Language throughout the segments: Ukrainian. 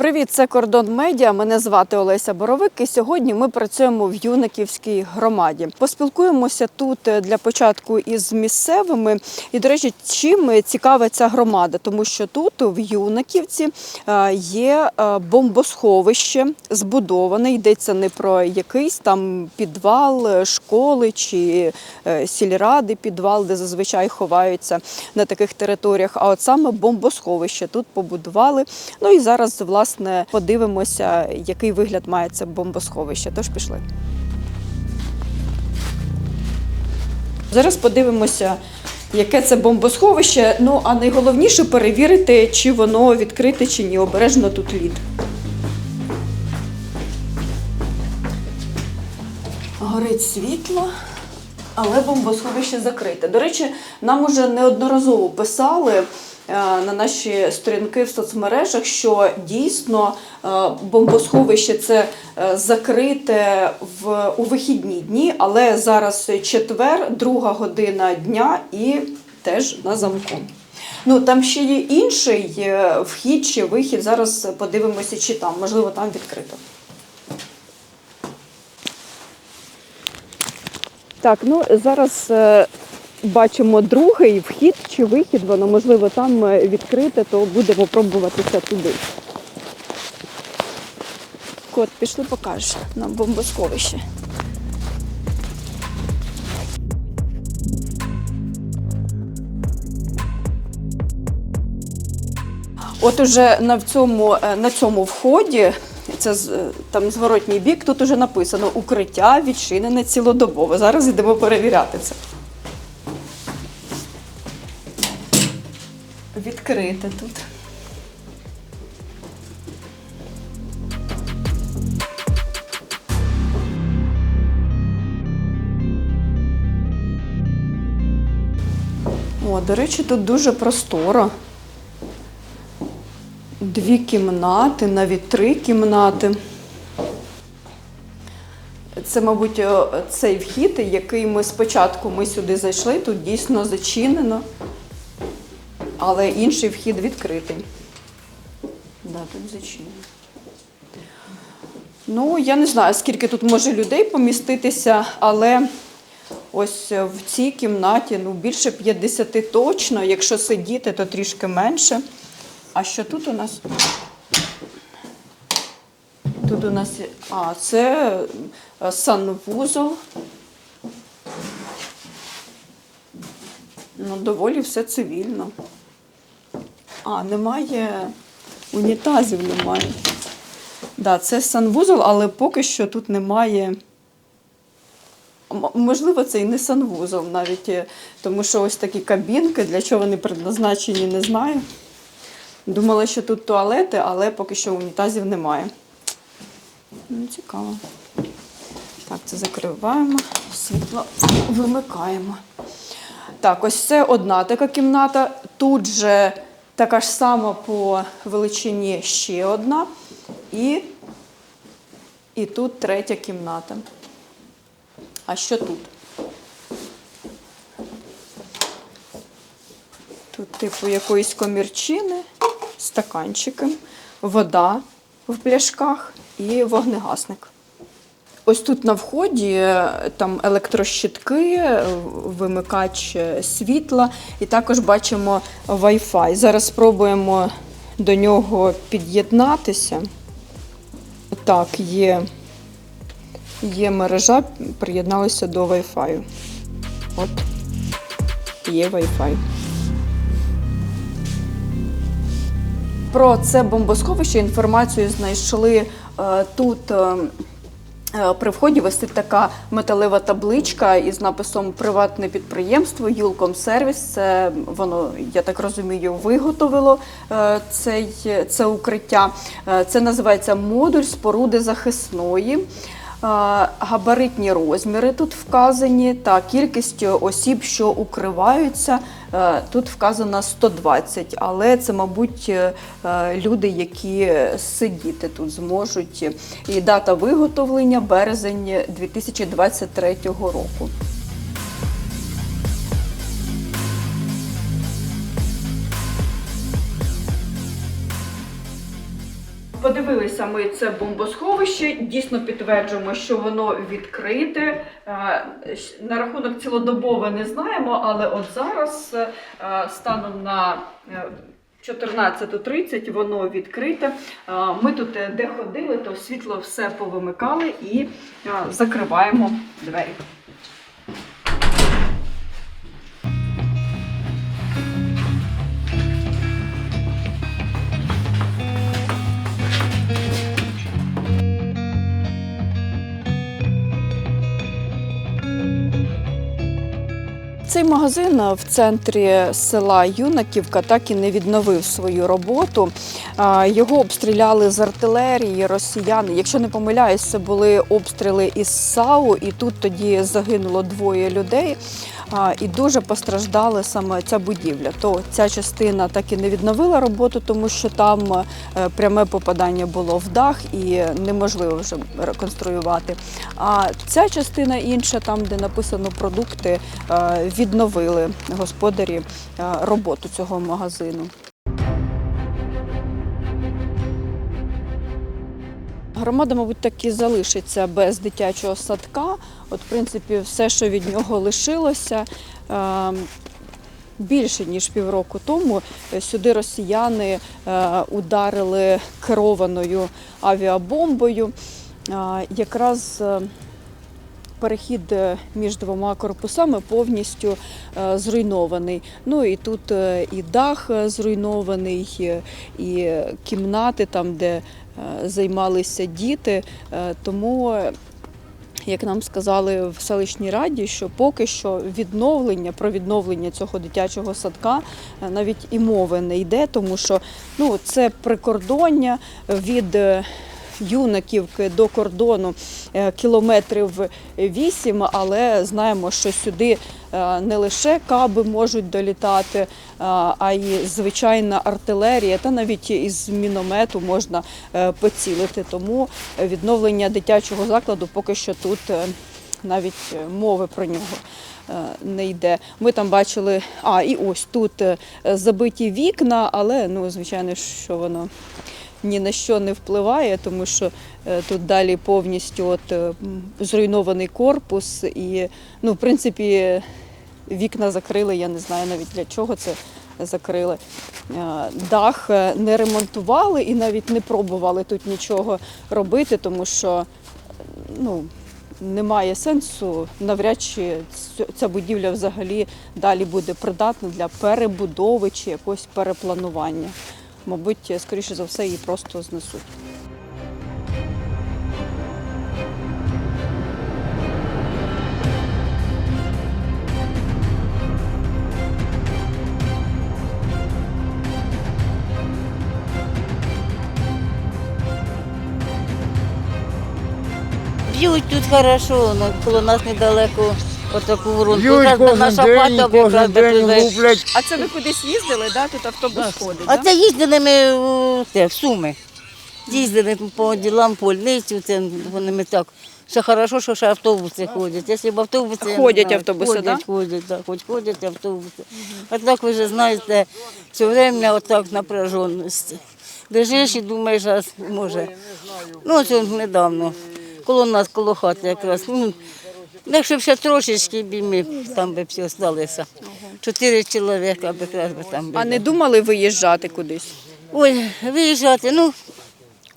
Привіт, це Кордон Медіа. Мене звати Олеся Боровик. І сьогодні ми працюємо в Юниківській громаді. Поспілкуємося тут е, для початку із місцевими. І, до речі, чим цікава ця громада, тому що тут, в Юниківці, е, є е, бомбосховище збудоване. Йдеться не про якийсь там підвал школи чи сільради, підвал, де зазвичай ховаються на таких територіях. А от саме бомбосховище тут побудували. Ну і зараз, власне, подивимося, який вигляд має це бомбосховище. Тож пішли. Зараз подивимося, яке це бомбосховище. Ну а найголовніше перевірити, чи воно відкрите, чи ні. Обережно тут лід. Горить світло, але бомбосховище закрите. До речі, нам уже неодноразово писали на наші сторінки в соцмережах, що дійсно е, бомбосховище це е, закрите в, у вихідні дні, але зараз четвер, друга година дня і теж на замку. Ну там ще є інший е, вхід чи вихід. Зараз подивимося, чи там, можливо, там відкрито. Так, ну зараз е, бачимо другий вхід чи вихід, воно можливо там е, відкрите, то будемо пробуватися туди. Кот, пішли покажеш нам бомбосховище. От уже на цьому, е, на цьому вході, це е, там зворотній бік, тут уже написано укриття відчинене цілодобово. Зараз йдемо перевіряти це. Відкрите тут. О, до речі, тут дуже просторо. Дві кімнати, навіть три кімнати. Це, мабуть, цей вхід, який ми спочатку ми сюди зайшли, тут дійсно зачинено, але інший вхід відкритий. Да, тут зачинено. Ну, я не знаю, скільки тут може людей поміститися, але ось в цій кімнаті ну, більше 50 точно. Якщо сидіти, то трішки менше. А що тут у нас? Тут у нас а, це е, санвузол. Ну, доволі все цивільно. А, немає унітазів немає. Да, це санвузол, але поки що тут немає. Можливо, це і не санвузол навіть, е, тому що ось такі кабінки, для чого вони предназначені, не знаю. Думала, що тут туалети, але поки що унітазів немає. Ну, цікаво. Так, це закриваємо, світло вимикаємо. Так, ось це одна така кімната. Тут же така ж сама по величині ще одна. І, і тут третя кімната. А що тут? Тут, типу, якоїсь комірчини, стаканчики, вода в пляшках і вогнегасник. Ось тут на вході е, там електрощитки, е, вимикач е, світла, і також бачимо Wi-Fi. Зараз спробуємо до нього під'єднатися. Так, є, є мережа, приєдналися до Wi-Fi. От, є Wi-Fi. Про це бомбосховище інформацію знайшли е, тут. е, При вході висить така металева табличка із написом Приватне підприємство Юлкомсервіс. Це воно, я так розумію, виготовило е, цей, це укриття. Е, Це називається модуль споруди захисної. Габаритні розміри тут вказані та кількість осіб, що укриваються, е, тут вказано 120, але це, мабуть, е, люди, які сидіти тут зможуть. І дата виготовлення березень 2023 року. Подивилися ми це бомбосховище. Дійсно підтверджуємо, що воно відкрите. Е, На рахунок цілодобове не знаємо, але от зараз, е, станом на е, 14.30, воно відкрите. Е, Ми тут е, де ходили, то світло все повимикали і е, закриваємо двері. Цей магазин в центрі села Юнаківка так і не відновив свою роботу. Його обстріляли з артилерії росіяни. Якщо не помиляюсь, це були обстріли із САУ, і тут тоді загинуло двоє людей. І дуже постраждала саме ця будівля. То ця частина так і не відновила роботу, тому що там е, пряме попадання було в дах і неможливо вже реконструювати. А ця частина інша, там де написано продукти, е, відновили господарі е, роботу цього магазину. Громада, мабуть, так і залишиться без дитячого садка. От, в принципі, все, що від нього лишилося. е, Більше ніж півроку тому е, сюди росіяни е, ударили керованою авіабомбою. Якраз перехід е, між двома корпусами повністю е, зруйнований. Ну і тут е, і дах зруйнований, і кімнати там, де займалися діти. Тому, як нам сказали в селищній раді, що поки що відновлення про відновлення цього дитячого садка навіть і мови не йде, тому що ну, це прикордоння від. Юнаківки до кордону е, кілометрів вісім, але знаємо, що сюди е, не лише каби можуть долітати, е, а й звичайна артилерія, та навіть із міномету можна поцілити. Тому відновлення дитячого закладу поки що тут навіть мови про нього. Не йде. Ми там бачили, а і ось тут забиті вікна, але ну звичайно, що воно ні на що не впливає, тому що е, тут далі повністю от, е, зруйнований корпус, і ну, в принципі вікна закрили. Я не знаю навіть для чого це закрили. Е, Дах не ремонтували і навіть не пробували тут нічого робити, тому що ну, немає сенсу. Навряд чи ця будівля взагалі далі буде придатна для перебудови чи якогось перепланування. Мабуть, скоріше за все, її просто знесуть. Б'ють тут хорошо, коло нас недалеко отаку воронку. Б'ють кожен наша день, хата кожен якраз день луплять. А це ви кудись їздили, да? Тут автобус ходить. А да? це їздили ми у, те, в Суми. Їздили по ділам, по льницю, це вони ми так. Все хорошо, що ще автобуси ходять. Якщо б автобуси я не Ходять знаю, автобуси, ходять, да? ходять, да, хоч ходять автобуси. А так ви ж знаєте, все время отак напряженості. Лежиш і думаєш, а може. Ну, он недавно, коло нас, коло хати якраз. Ну, якщо б ще трошечки б ми там би всі залишилися. Чотири чоловіка б якраз би там. А не думали виїжджати кудись? Ой, виїжджати, ну,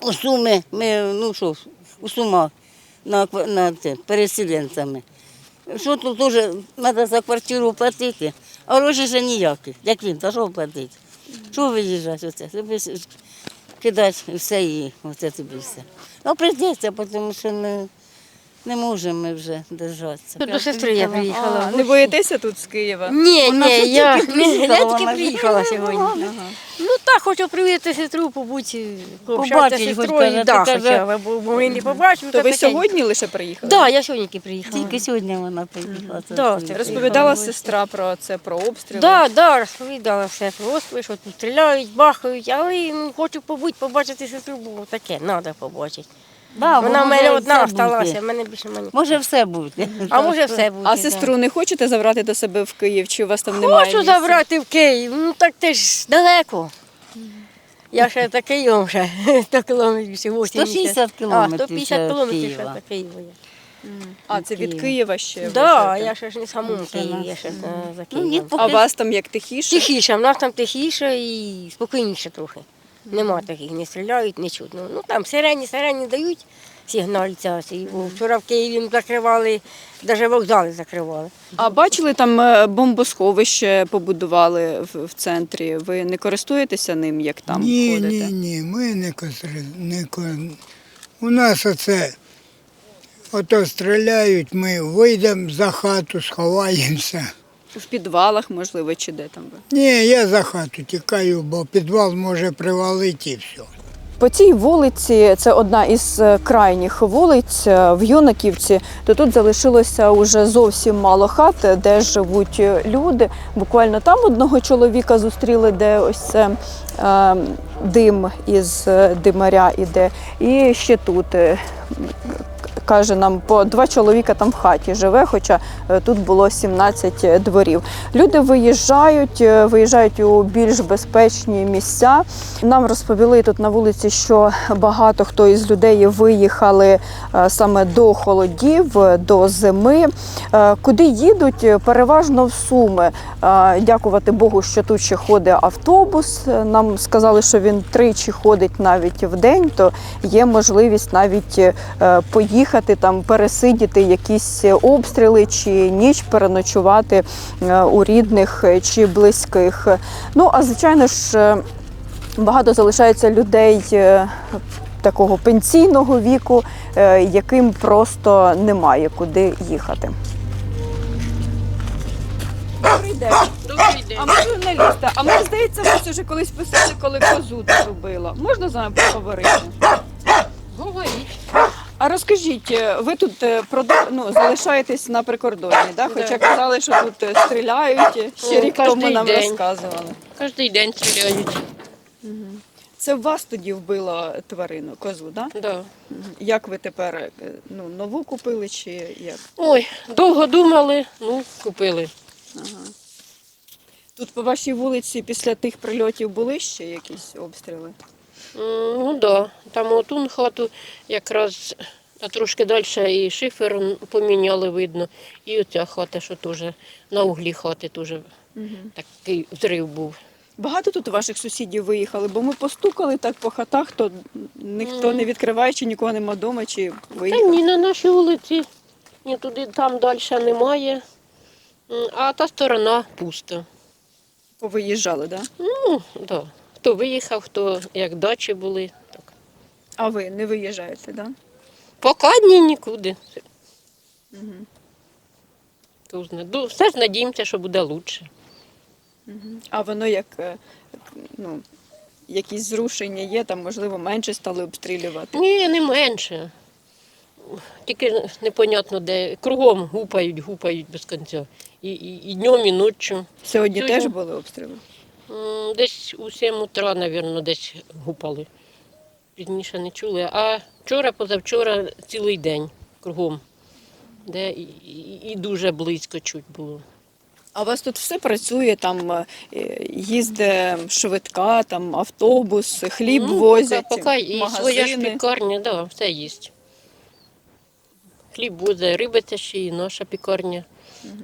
у Суми, ми, ну що, у Сумах, на, на це, переселенцями. Що тут теж треба за квартиру платити, а гроші ще ніякі. Як він, та що платити? Що виїжджати оце? Тобі кидати все і оце тобі все. Ну, прийдеться, тому що не, не можемо ми вже держатися. До сестри я приїхала. А, не боїтеся тут з Києва? Ні, Вона ні, я, тільки я приїхала, тільки приїхала ж сьогодні. Ну так, хочу привітати сестру, побути, пообщатися Побачить, з сестрою. Да, каже- хоча, бо ми не побачили. То ви таке. сьогодні лише приїхали? Да, я сьогодні приїхала. Тільки сьогодні вона приїхала. Да, Розповідала сестра про це, про обстріли. Да, да, розповідала все просто, що тут стріляють, бахають, але ну, хочу побути, побачити сестру, бо таке, треба побачити. Да, Вона в мене все одна залишилася, в мене більше немає. Може все бути. А може все буде. А сестру не хочете забрати до себе в Київ? Чи у вас там немає? Хочу місця? забрати в Київ, ну так ти ж далеко. Я ще до Києва вже 100 кілометрів ще 80. 160 А, 150 ще кілометрів ще Києва. до Києва. є. А, це від Києва. Києва ще. ви Да, живете? я ще ж не в самому Києві, я ще е, за Ну, ні, Києвом. А у вас там як тихіше? Тихіше, в нас там тихіше і спокійніше трохи. Нема таких, не стріляють, не чутно. Ну там сирені, сирені дають сигнальця. Вчора в Києві закривали, навіть вокзали закривали. А бачили там е, бомбосховище побудували в, в центрі. Ви не користуєтеся ним, як там ні, ходите? ні, ні, ми не косри, не ко... У нас оце, ото стріляють, ми вийдемо за хату, сховаємося. В підвалах, можливо, чи де там ви? Ні, я за хату тікаю, бо підвал може привалити і все. По цій вулиці, це одна із е, крайніх вулиць е, в Юнаківці, то тут залишилося уже зовсім мало хат, де живуть е, люди. Буквально там одного чоловіка зустріли, де ось це е, дим із е, димаря іде. І ще тут. Е, Каже нам, по два чоловіка там в хаті живе, хоча е, тут було 17 дворів. Люди виїжджають, е, виїжджають у більш безпечні місця. Нам розповіли тут на вулиці, що багато хто із людей виїхали е, саме до холодів, е, до зими. Е, Куди їдуть? Переважно в Суми. Е, Дякувати Богу, що тут ще ходить автобус. Е, Нам сказали, що він тричі ходить навіть в день, то є можливість навіть е, поїхати там, пересидіти якісь обстріли чи ніч переночувати е, у рідних чи близьких. Ну а звичайно ж. е, Багато залишається людей е, такого пенсійного віку, яким просто немає куди їхати. Добрий день. Добрий день. А ми журналісти. А мені здається, ви вже колись писали, коли козу зробила. Можна з вами поговорити? А розкажіть, е, ви тут е, продов- ну, залишаєтесь на прикордоні, да? хоча казали, що тут е, стріляють. Ще рік тому нам день. розказували. Кожний день стріляють. Це вас тоді вбило тварину, козу, так? Да? Да. Як ви тепер е, ну, нову купили чи як? Ой, довго думали, ну, купили. Тут по вашій вулиці після тих прильотів були ще якісь обстріли? Ну да. Там отун хату якраз, а трошки далі і шифер поміняли, видно. І оця хата, що теж на углі хати теж такий взрив був. Багато тут ваших сусідів виїхали, бо ми постукали так по хатах, то ніхто не відкриває, чи нікого нема вдома, чи Та ні, на нашій вулиці, ні туди, там далі немає. А та сторона пуста. Повиїжджали, так? Да? Ну, да. Хто виїхав, хто як дачі були. Так. А ви не виїжджаєте, так? Да? Поки ні, нікуди. Ду- Все ж надіємося, що буде краще. А воно як е, ну, якісь зрушення є, там, можливо, менше стали обстрілювати. Ні, не менше. Тільки непонятно де. Кругом гупають, гупають без кінця. І, і, і днем, і ночі. Сьогодні Сьогодні- теж були обстріли. Десь у 7 утра, мабуть, десь гупали. Пізніше не чули. А вчора, позавчора цілий день кругом. Де і, і, і дуже близько чуть було. А у вас тут все працює, там е, їздить швидка, там автобус, хліб Ну, возять, Поки, поки і своя ж пікарня, да, все їсть. Хліб возить, риба це ще і наша пікарня.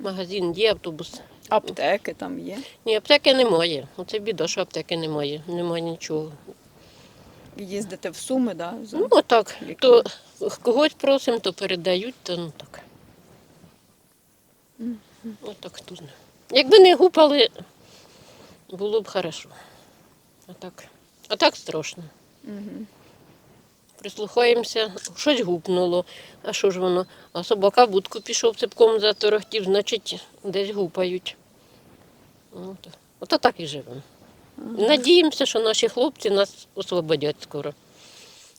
Магазин є, автобус. Аптеки там є. Ні, аптеки немає. Оце біда, що аптеки немає. Немає нічого. Їздите в Суми, да? за- Ну, отак. Лікарня. То когось просимо, то передають, то ну так. Отак хто знає. Якби не гупали, було б хорошо. А так, а так страшно. Прислухаємося, щось гупнуло. А що ж воно? А собака в будку пішов цепком заторохтів, значить, десь гупають. От, Ото так і живемо. Надіємося, що наші хлопці нас освободять скоро,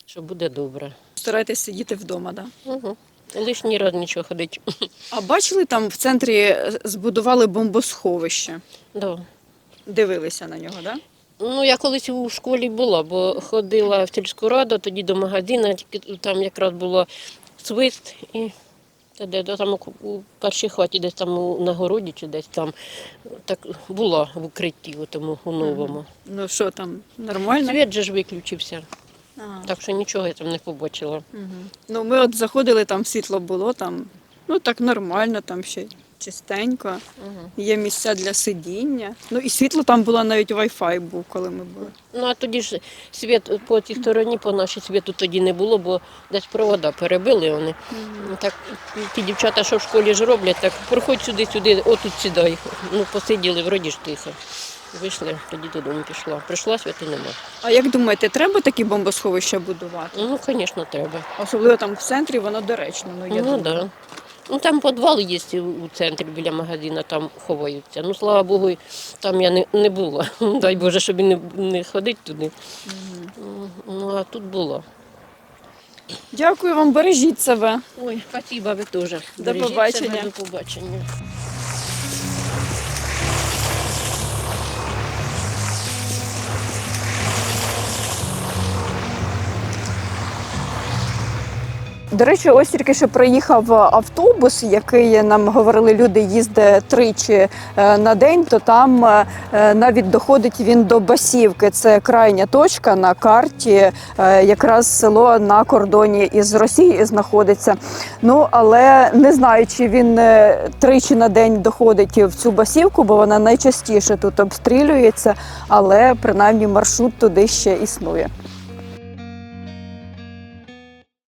що буде добре. Старайтесь сидіти вдома, да? Угу. Лишній раз нічого ходить. А бачили там в центрі е, збудували бомбосховище. Да. Дивилися на нього, да? Ну, я колись у школі була, бо ходила в сільську раду, тоді до магазину, тільки там якраз було свист і Та де там у- першій хаті, десь там у- на городі чи десь там так була в укритті, у тому у новому. Ну що там, нормально? Світ же ж виключився, А. так що нічого я там не побачила. Ну, ми от заходили, там світло було, там, ну так нормально, там ще чистенько. Є місця для сидіння. Ну і світло там було навіть Wi-Fi був, коли ми були. Ну а тоді ж світ по тій стороні, по нашій світу тоді не було, бо десь провода перебили вони. Так ті дівчата, що в школі ж роблять, так проходь сюди, сюди, отут сідай. Ну, посиділи, вроді ж тихо. Вийшли, тоді додому пішла. Прийшла, світу нема. А як думаєте, треба такі бомбосховища будувати? Ну, звісно, треба. Особливо там в центрі, воно доречно. Ну, я ну, думаю. да. Ну там підвал є у центрі біля магазину, там ховаються. Ну, слава Богу, там я не, не була. Дай Боже, щоб не, не ходити туди. Ну, а тут була. Дякую вам, бережіть себе. Ой, спасибо, ви теж. До побачення. себе, До побачення. До речі, ось тільки що проїхав автобус, який нам говорили люди, їздить тричі е, на день, то там е, навіть доходить він до Басівки. Це крайня точка на карті, е, якраз село на кордоні із Росією знаходиться. Ну але не знаю, чи він е, тричі на день доходить в цю Басівку, бо вона найчастіше тут обстрілюється, але принаймні маршрут туди ще існує.